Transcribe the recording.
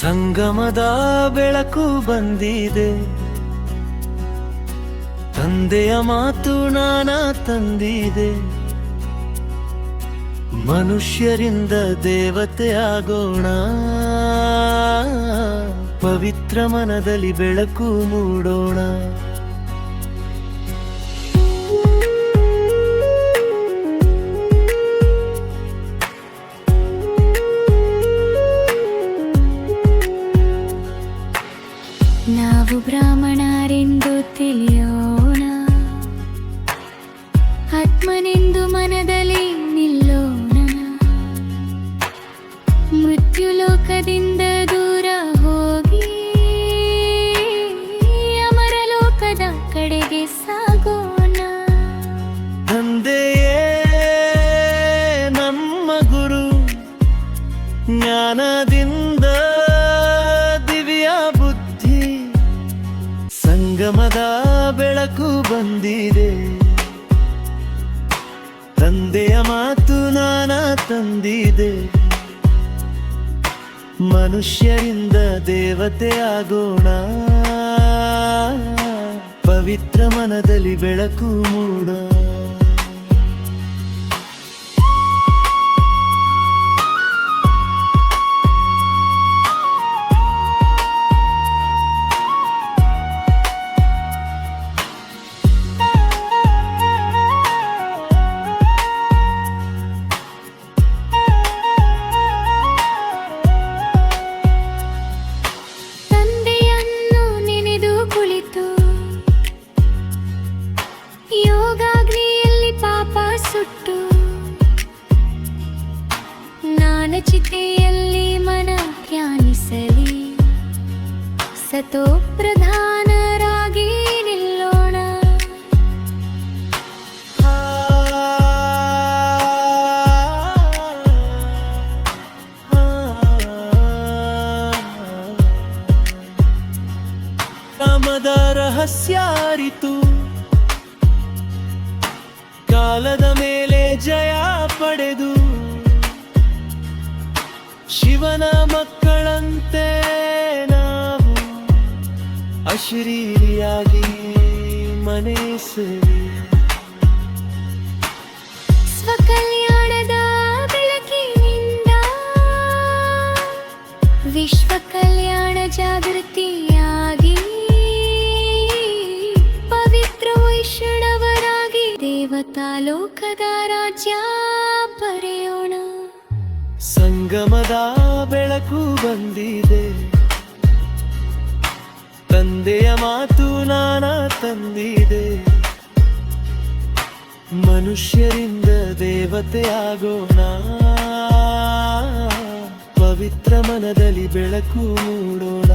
ಸಂಗಮದ ಬೆಳಕು ಬಂದಿದೆ. ತಂದೆಯ ಮಾತು ನಾನ ತಂದಿದೆ. ಮನುಷ್ಯರಿಂದ ದೇವತೆ ಆಗೋಣ. ಪವಿತ್ರ ಮನದಲ್ಲಿ ಬೆಳಕು ಮೂಡೋಣ. ನಾವು ಬ್ರಾಹ್ಮಣರೆಂದು ತಿಳಿಯೋಣ. ಆತ್ಮನೆಂದು ಮನದಲ್ಲಿ ಸಂಗಮದ ಬೆಳಕು ಬಂದಿದೆ. ತಂದೆಯ ಮಾತು ನಾನ ತಂದಿದೆ. ಮನುಷ್ಯರಿಂದ ದೇವತೆ ಆಗೋಣ. ಪವಿತ್ರ ಮನದಲ್ಲಿ ಬೆಳಕು ಮೂಡ. ಸುಟ್ಟು. ಜ್ಞಾನಚಿತೆಯಲ್ಲಿ ಮನ ಧ್ಯಾನಿಸಲಿ. ಸತೋ ಪ್ರಧಾನರಾಗಿ ನಿಲ್ಲೋಣ. ಕಾಮದ ರಹಸ್ಯ ಕಾಲದ ಮೇಲೆ ಜಯ ಪಡೆದು ಶಿವನ ಮಕ್ಕಳಂತೆ ನಾವು ಅಶರೀರಿಯಾಗಿ ಮನೆ ಸೇರಿ. ಸ್ವಕಲ್ಯಾಣದ ಬೆಳಕಿನಿಂದ ವಿಶ್ವ ಕಲ್ಯಾಣ ಜಾಗೃತಿಯಾಗಿ ಲೋಕದ ರಾಜ್ಯ ಬರೆಯೋಣ. ಸಂಗಮದ ಬೆಳಕು ಬಂದಿದೆ. ತಂದೆಯ ಮಾತು ನಾನ ತಂದಿದೆ. ಮನುಷ್ಯರಿಂದ ದೇವತೆ ಆಗೋಣ. ಪವಿತ್ರ ಮನದಲ್ಲಿ ಬೆಳಕು ಮೂಡೋಣ.